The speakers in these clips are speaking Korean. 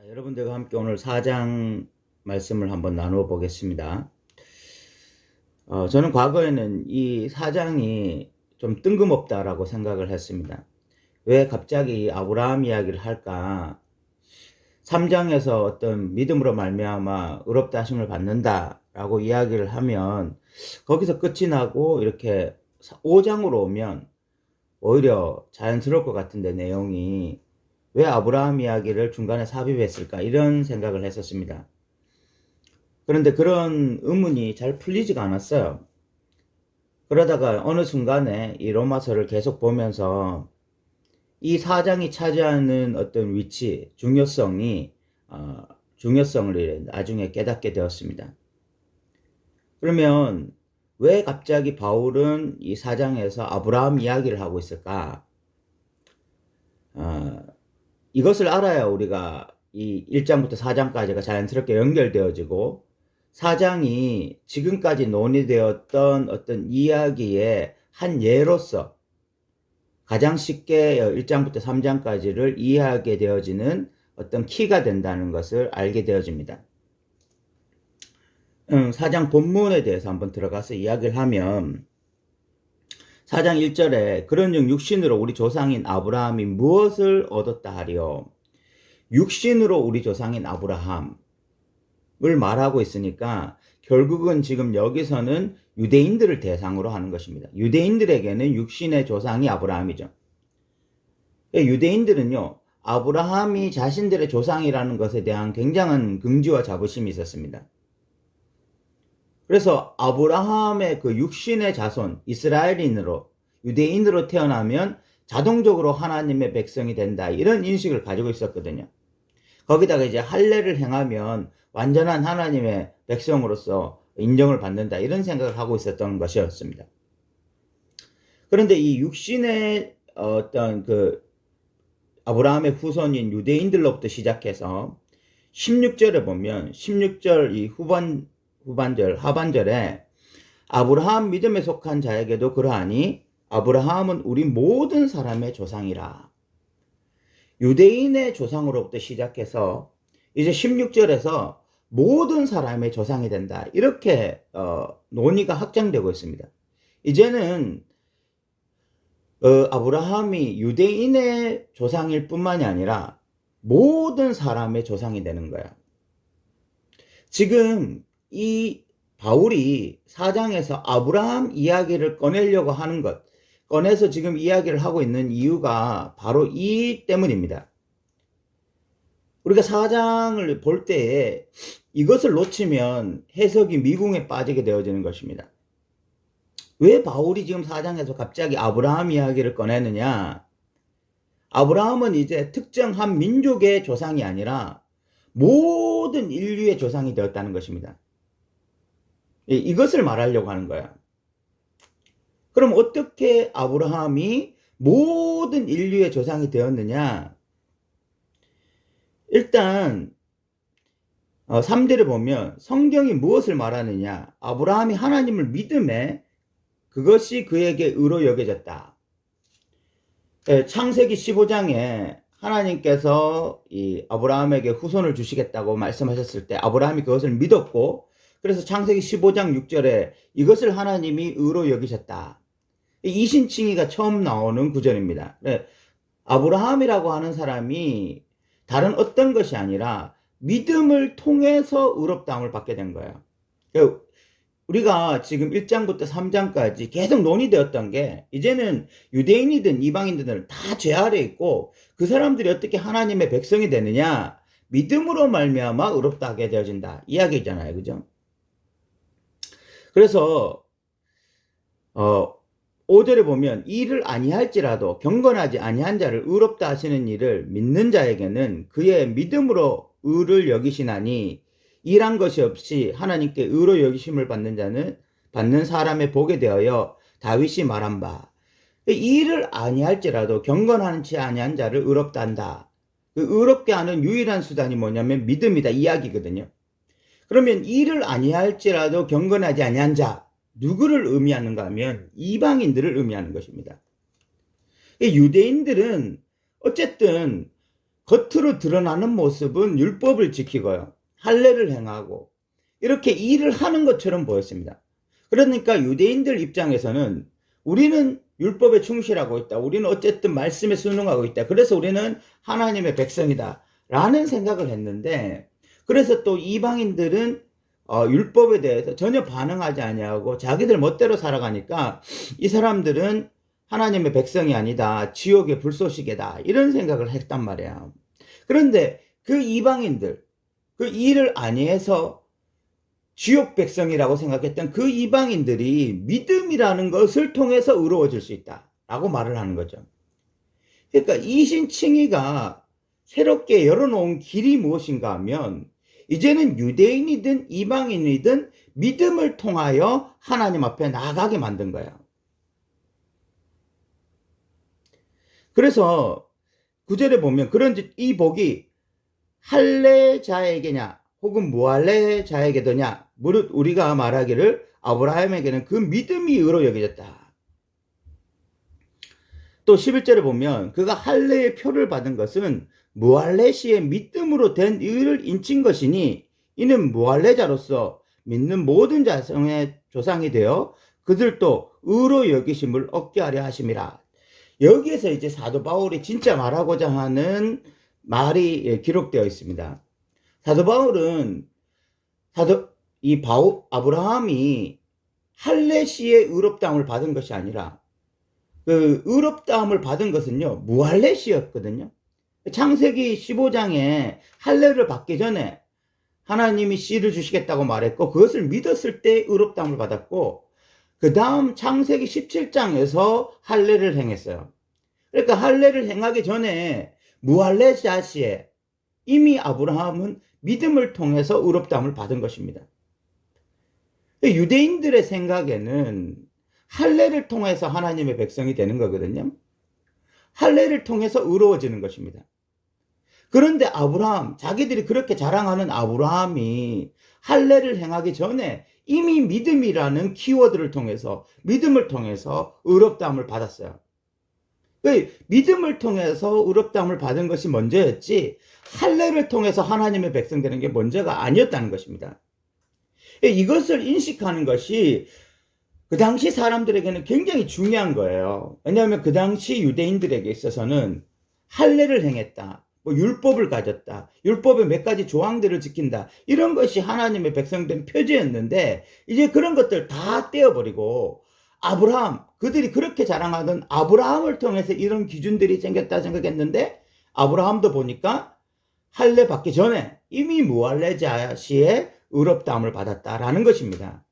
자, 여러분들과 함께 오늘 4장 말씀을 한번 나누어 보겠습니다. 어, 저는 과거에는 이 4장이 좀 뜬금없다라고 생각을 했습니다. 왜 갑자기 아브라함 이야기를 할까? 3장에서 어떤 믿음으로 말미암아 의롭다 하심을 받는다라고 이야기를 하면 거기서 끝이 나고 이렇게 5장으로 오면 오히려 자연스러울 것 같은데 내용이 왜 아브라함 이야기를 중간에 삽입했을까 이런 생각을 했었습니다. 그런데 그런 의문이 잘 풀리지가 않았어요. 그러다가 어느 순간에 이 로마서를 계속 보면서 이 사장이 차지하는 어떤 위치, 중요성이 어, 중요성을 나중에 깨닫게 되었습니다. 그러면 왜 갑자기 바울은 이 사장에서 아브라함 이야기를 하고 있을까? 어, 이것을 알아야 우리가 이 1장부터 4장까지가 자연스럽게 연결되어지고 4장이 지금까지 논의되었던 어떤 이야기의 한 예로서 가장 쉽게 1장부터 3장까지를 이해하게 되어지는 어떤 키가 된다는 것을 알게 되어집니다. 음, 4장 본문에 대해서 한번 들어가서 이야기를 하면 4장 1절에 그런즉 육신으로 우리 조상인 아브라함이 무엇을 얻었다 하리요 육신으로 우리 조상인 아브라함을 말하고 있으니까 결국은 지금 여기서는 유대인들을 대상으로 하는 것입니다. 유대인들에게는 육신의 조상이 아브라함이죠. 유대인들은요, 아브라함이 자신들의 조상이라는 것에 대한 굉장한 긍지와 자부심이 있었습니다. 그래서 아브라함의 그 육신의 자손, 이스라엘인으로, 유대인으로 태어나면 자동적으로 하나님의 백성이 된다. 이런 인식을 가지고 있었거든요. 거기다가 이제 할례를 행하면 완전한 하나님의 백성으로서 인정을 받는다. 이런 생각을 하고 있었던 것이었습니다. 그런데 이 육신의 어떤 그 아브라함의 후손인 유대인들로부터 시작해서 16절에 보면 16절 이 후반 후반절 하반절에 아브라함 믿음에 속한 자에게도 그러하니 아브라함은 우리 모든 사람의 조상이라. 유대인의 조상으로부터 시작해서 이제 16절에서 모든 사람의 조상이 된다. 이렇게 어, 논의가 확장되고 있습니다. 이제는 어, 아브라함이 유대인의 조상일 뿐만이 아니라 모든 사람의 조상이 되는 거야. 지금 이 바울이 사장에서 아브라함 이야기를 꺼내려고 하는 것, 꺼내서 지금 이야기를 하고 있는 이유가 바로 이 때문입니다. 우리가 사장을 볼 때에 이것을 놓치면 해석이 미궁에 빠지게 되어지는 것입니다. 왜 바울이 지금 사장에서 갑자기 아브라함 이야기를 꺼내느냐? 아브라함은 이제 특정 한 민족의 조상이 아니라 모든 인류의 조상이 되었다는 것입니다. 이것을 말하려고 하는 거야. 그럼 어떻게 아브라함이 모든 인류의 조상이 되었느냐? 일단 3절을 어, 보면 성경이 무엇을 말하느냐? 아브라함이 하나님을 믿음에 그것이 그에게 의로 여겨졌다. 예, 창세기 15장에 하나님께서 이 아브라함에게 후손을 주시겠다고 말씀하셨을 때 아브라함이 그것을 믿었고 그래서 창세기 15장 6절에 이것을 하나님이 의로 여기셨다. 이 신칭의가 처음 나오는 구절입니다. 네. 아브라함이라고 하는 사람이 다른 어떤 것이 아니라 믿음을 통해서 의롭다함을 받게 된 거예요. 그러니까 우리가 지금 1장부터 3장까지 계속 논의되었던 게 이제는 유대인이든 이방인들은 다 죄 아래 있고 그 사람들이 어떻게 하나님의 백성이 되느냐 믿음으로 말미암아 의롭다 하게 되어진다 이야기잖아요 그죠 그래서 어 5절에 보면 이를 아니할지라도 경건하지 아니한 자를 의롭다 하시는 일을 믿는 자에게는 그의 믿음으로 의를 여기시나니 일한 것이 없이 하나님께 의로 여기심을 받는 자는 받는 사람의 복에 대하여 다윗이 말한 바 이를 아니할지라도 경건하지 아니한 자를 의롭다 한다. 그 의롭게 하는 유일한 수단이 뭐냐면 믿음이다 이야기거든요. 그러면 이를 아니할지라도 경건하지 아니한 자 누구를 의미하는가 하면 이방인들을 의미하는 것입니다. 유대인들은 어쨌든 겉으로 드러나는 모습은 율법을 지키고요. 할례를 행하고 이렇게 일을 하는 것처럼 보였습니다. 그러니까 유대인들 입장에서는 우리는 율법에 충실하고 있다. 우리는 어쨌든 말씀에 순응하고 있다. 그래서 우리는 하나님의 백성이다. 라는 생각을 했는데 그래서 또 이방인들은 어, 율법에 대해서 전혀 반응하지 아니하고 자기들 멋대로 살아가니까 이 사람들은 하나님의 백성이 아니다. 지옥의 불쏘시개다. 이런 생각을 했단 말이야. 그런데 그 이방인들, 그 일을 아니해서 지옥 백성이라고 생각했던 그 이방인들이 믿음이라는 것을 통해서 의로워질 수 있다. 라고 말을 하는 거죠. 그러니까 이신칭의가 새롭게 열어놓은 길이 무엇인가 하면 이제는 유대인이든 이방인이든 믿음을 통하여 하나님 앞에 나가게 만든 거야. 그래서 구절에 보면 그런지 이 복이 할례 자에게냐 혹은 무할례 자에게더냐 무릇 우리가 말하기를 아브라함에게는 그 믿음이 의로 여겨졌다. 또 11절에 보면 그가 할례의 표를 받은 것은 무할례 시의 믿음으로 된 의를 인친 것이니 이는 무할례자로서 믿는 모든 자성의 조상이 되어 그들도 의로 여기심을 얻게 하려 하심이라. 여기에서 이제 사도 바울이 진짜 말하고자 하는 말이 예, 기록되어 있습니다. 사도 바울은 사도 이 바울 아브라함이 할례 시의 의롭다함을 받은 것이 아니라 그 의롭다함을 받은 것은요 무할례 시였거든요. 창세기 15장에 할례를 받기 전에 하나님이 씨를 주시겠다고 말했고 그것을 믿었을 때 의롭다함을 받았고 그 다음 창세기 17장에서 할례를 행했어요. 그러니까 할례를 행하기 전에 무할례 자시에 이미 아브라함은 믿음을 통해서 의롭다함을 받은 것입니다. 유대인들의 생각에는 할례를 통해서 하나님의 백성이 되는 거거든요. 할례를 통해서 의로워지는 것입니다. 그런데 아브라함, 자기들이 그렇게 자랑하는 아브라함이 할례를 행하기 전에 이미 믿음이라는 키워드를 통해서 믿음을 통해서 의롭다함을 받았어요. 그 믿음을 통해서 의롭다함을 받은 것이 먼저였지 할례를 통해서 하나님의 백성 되는 게 먼저가 아니었다는 것입니다. 이것을 인식하는 것이 그 당시 사람들에게는 굉장히 중요한 거예요. 왜냐하면 그 당시 유대인들에게 있어서는 할례를 행했다. 뭐 율법을 가졌다. 율법의 몇 가지 조항들을 지킨다. 이런 것이 하나님의 백성된 표지였는데 이제 그런 것들 다 떼어버리고 아브라함 그들이 그렇게 자랑하던 아브라함을 통해서 이런 기준들이 생겼다 생각했는데 아브라함도 보니까 할례 받기 전에 이미 무할례자 시에 의롭다함을 받았다라는 것입니다.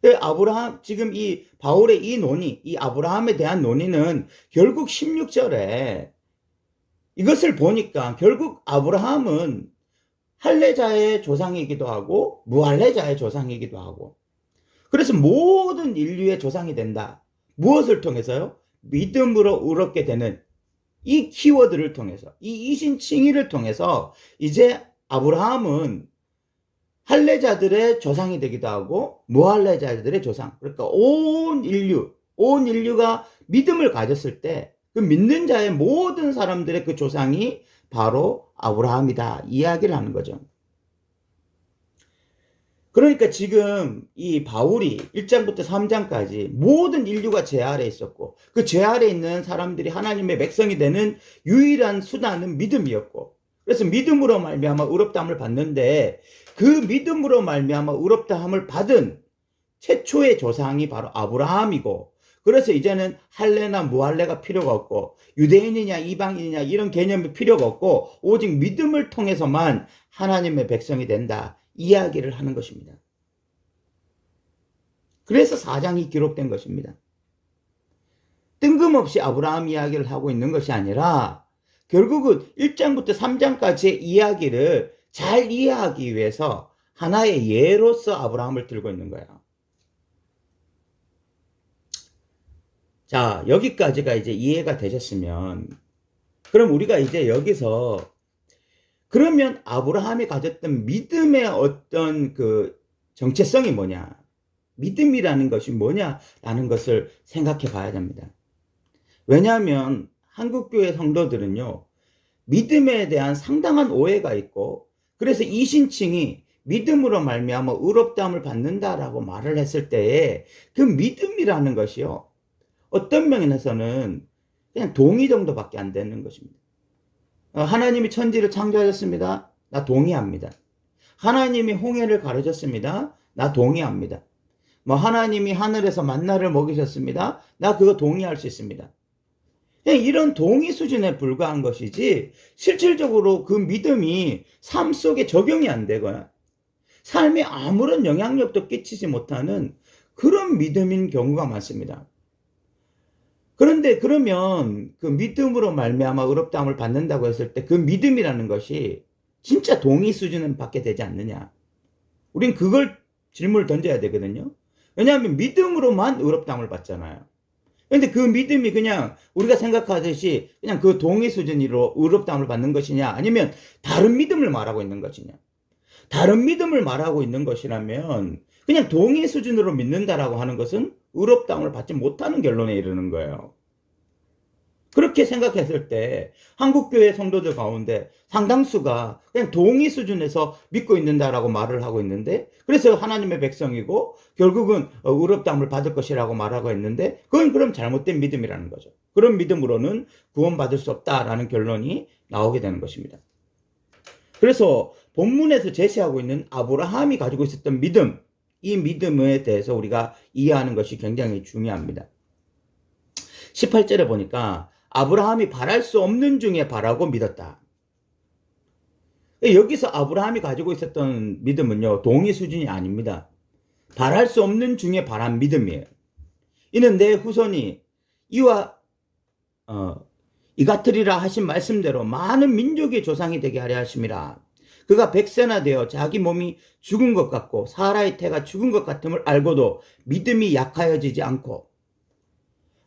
그 아브라함 지금 이 바울의 이 논의, 이 아브라함에 대한 논의는 결국 16절에 이것을 보니까 결국 아브라함은 할례자의 조상이기도 하고 무할례자의 조상이기도 하고 그래서 모든 인류의 조상이 된다. 무엇을 통해서요? 믿음으로 의롭게 되는 이 키워드를 통해서 이 이신칭의를 통해서 이제 아브라함은 할례자들의 조상이 되기도 하고 무할례자들의 조상 그러니까 온 인류 온 인류가 믿음을 가졌을 때 그 믿는 자의 모든 사람들의 그 조상이 바로 아브라함이다 이야기를 하는 거죠. 그러니까 지금 이 바울이 1장부터 3장까지 모든 인류가 죄 아래 있었고 그죄 아래 있는 사람들이 하나님의 백성이 되는 유일한 수단은 믿음이었고 그래서 믿음으로 말미암아 의롭다함을 받는데 그 믿음으로 말미암아 의롭다함을 받은 최초의 조상이 바로 아브라함이고 그래서 이제는 할례나 무할례가 필요가 없고 유대인이냐 이방인이냐 이런 개념이 필요가 없고 오직 믿음을 통해서만 하나님의 백성이 된다 이야기를 하는 것입니다. 그래서 4장이 기록된 것입니다. 뜬금없이 아브라함 이야기를 하고 있는 것이 아니라 결국은 1장부터 3장까지의 이야기를 잘 이해하기 위해서 하나의 예로서 아브라함을 들고 있는 거예요. 자, 여기까지가 이제 이해가 되셨으면, 그럼 우리가 이제 여기서, 그러면 아브라함이 가졌던 믿음의 어떤 그 정체성이 뭐냐? 믿음이라는 것이 뭐냐라는 것을 생각해 봐야 됩니다. 왜냐하면 한국교회 성도들은요, 믿음에 대한 상당한 오해가 있고 그래서 이 신칭이 믿음으로 말미암아 의롭다함을 받는다라고 말을 했을 때에 그 믿음이라는 것이요 어떤 면에서는 그냥 동의 정도밖에 안 되는 것입니다. 어, 하나님이 천지를 창조하셨습니다. 나 동의합니다. 하나님이 홍해를 가르쳤습니다. 나 동의합니다. 뭐 하나님이 하늘에서 만나를 먹이셨습니다. 나 그거 동의할 수 있습니다. 그냥 이런 동의 수준에 불과한 것이지 실질적으로 그 믿음이 삶 속에 적용이 안 되거나 삶에 아무런 영향력도 끼치지 못하는 그런 믿음인 경우가 많습니다. 그런데 그러면 그 믿음으로 말미암아 의롭다함을 받는다고 했을 때 그 믿음이라는 것이 진짜 동의 수준은 받게 되지 않느냐? 우린 그걸 질문을 던져야 되거든요. 왜냐하면 믿음으로만 의롭다함을 받잖아요. 근데 그 믿음이 그냥 우리가 생각하듯이 그냥 그 동의 수준으로 의롭다함을 받는 것이냐 아니면 다른 믿음을 말하고 있는 것이냐 다른 믿음을 말하고 있는 것이라면 그냥 동의 수준으로 믿는다라고 하는 것은 의롭다함을 받지 못하는 결론에 이르는 거예요. 그렇게 생각했을 때 한국교회 성도들 가운데 상당수가 그냥 동의 수준에서 믿고 있는다라고 말을 하고 있는데 그래서 하나님의 백성이고 결국은 어, 의롭다함을 받을 것이라고 말하고 있는데 그건 그럼 잘못된 믿음이라는 거죠. 그런 믿음으로는 구원받을 수 없다라는 결론이 나오게 되는 것입니다. 그래서 본문에서 제시하고 있는 아브라함이 가지고 있었던 믿음, 이 믿음에 대해서 우리가 이해하는 것이 굉장히 중요합니다. 18절에 보니까 아브라함이 바랄 수 없는 중에 바라고 믿었다. 여기서 아브라함이 가지고 있었던 믿음은요, 동의 수준이 아닙니다. 바랄 수 없는 중에 바란 믿음이에요. 이는 내 후손이 이와 어, 이 같으리라 하신 말씀대로 많은 민족의 조상이 되게 하려 하심이라. 그가 백세나 되어 자기 몸이 죽은 것 같고 사라의 태가 죽은 것 같음을 알고도 믿음이 약하여지지 않고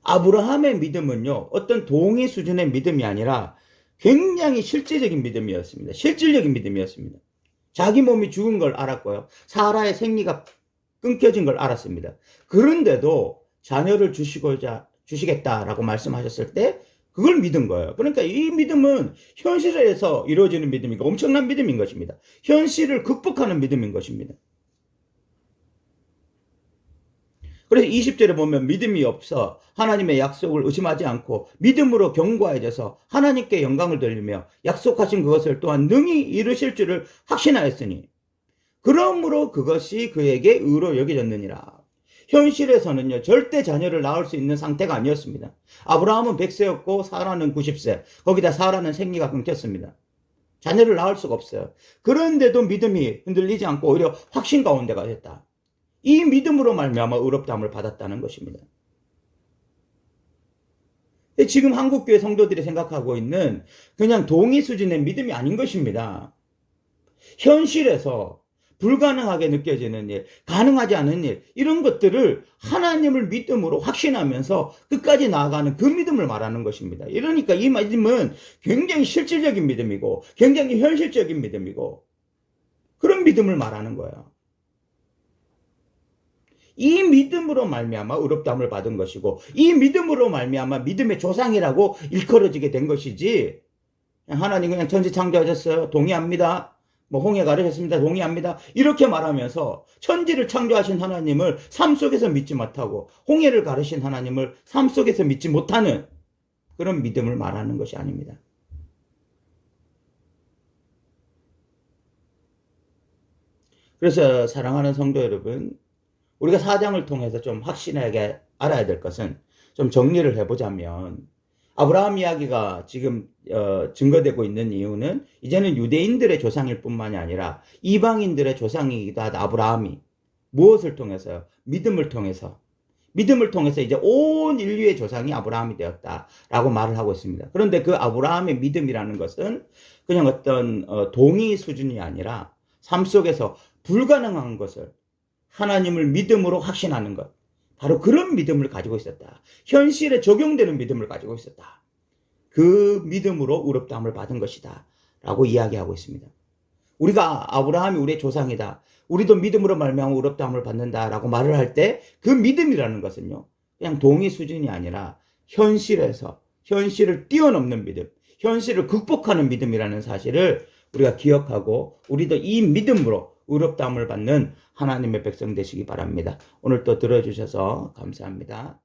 아브라함의 믿음은요 어떤 동의 수준의 믿음이 아니라 굉장히 실제적인 믿음이었습니다. 실질적인 믿음이었습니다. 자기 몸이 죽은 걸 알았고요. 사라의 생리가 끊겨진 걸 알았습니다. 그런데도 자녀를 주시고자 주시겠다라고 말씀하셨을 때 그걸 믿은 거예요. 그러니까 이 믿음은 현실에서 이루어지는 믿음이고 엄청난 믿음인 것입니다. 현실을 극복하는 믿음인 것입니다. 그래서 20절에 보면 믿음이 없어 하나님의 약속을 의심하지 않고 믿음으로 견고해져서 하나님께 영광을 돌리며 약속하신 그것을 또한 능히 이루실 줄을 확신하였으니 그러므로 그것이 그에게 의로 여겨졌느니라. 현실에서는요, 절대 자녀를 낳을 수 있는 상태가 아니었습니다. 아브라함은 100세였고, 사라는 90세. 거기다 사라는 생리가 끊겼습니다. 자녀를 낳을 수가 없어요. 그런데도 믿음이 흔들리지 않고 오히려 확신 가운데가 됐다. 이 믿음으로 말미암아 의롭다함을 받았다는 것입니다. 지금 한국교회 성도들이 생각하고 있는 그냥 동의 수준의 믿음이 아닌 것입니다. 현실에서 불가능하게 느껴지는 일, 가능하지 않은 일, 이런 것들을 하나님을 믿음으로 확신하면서 끝까지 나아가는 그 믿음을 말하는 것입니다. 이러니까 이 믿음은 굉장히 실질적인 믿음이고, 굉장히 현실적인 믿음이고, 그런 믿음을 말하는 거예요. 이 믿음으로 말미암아 의롭다함을 받은 것이고, 이 믿음으로 말미암아 믿음의 조상이라고 일컬어지게 된 것이지, 하나님 그냥 천지 창조하셨어요. 동의합니다. 뭐 홍해 가르셨습니다. 동의합니다. 이렇게 말하면서 천지를 창조하신 하나님을 삶 속에서 믿지 못하고 홍해를 가르신 하나님을 삶 속에서 믿지 못하는 그런 믿음을 말하는 것이 아닙니다. 그래서 사랑하는 성도 여러분, 우리가 사장을 통해서 좀 확신하게 알아야 될 것은 좀 정리를 해보자면 아브라함 이야기가 지금 어, 증거되고 있는 이유는 이제는 유대인들의 조상일 뿐만이 아니라 이방인들의 조상이기도 하다 아브라함이 무엇을 통해서요? 믿음을 통해서 믿음을 통해서 이제 온 인류의 조상이 아브라함이 되었다라고 말을 하고 있습니다. 그런데 그 아브라함의 믿음이라는 것은 그냥 어떤 어, 동의 수준이 아니라 삶 속에서 불가능한 것을 하나님을 믿음으로 확신하는 것. 바로 그런 믿음을 가지고 있었다. 현실에 적용되는 믿음을 가지고 있었다. 그 믿음으로 의롭다함을 받은 것이다. 라고 이야기하고 있습니다. 우리가 아브라함이 우리의 조상이다. 우리도 믿음으로 말미암아 의롭다함을 받는다라고 말을 할 때 그 믿음이라는 것은요. 그냥 동의 수준이 아니라 현실에서 현실을 뛰어넘는 믿음. 현실을 극복하는 믿음이라는 사실을 우리가 기억하고 우리도 이 믿음으로 의롭다함을 받는 하나님의 백성 되시기 바랍니다. 오늘 또 들어주셔서 감사합니다.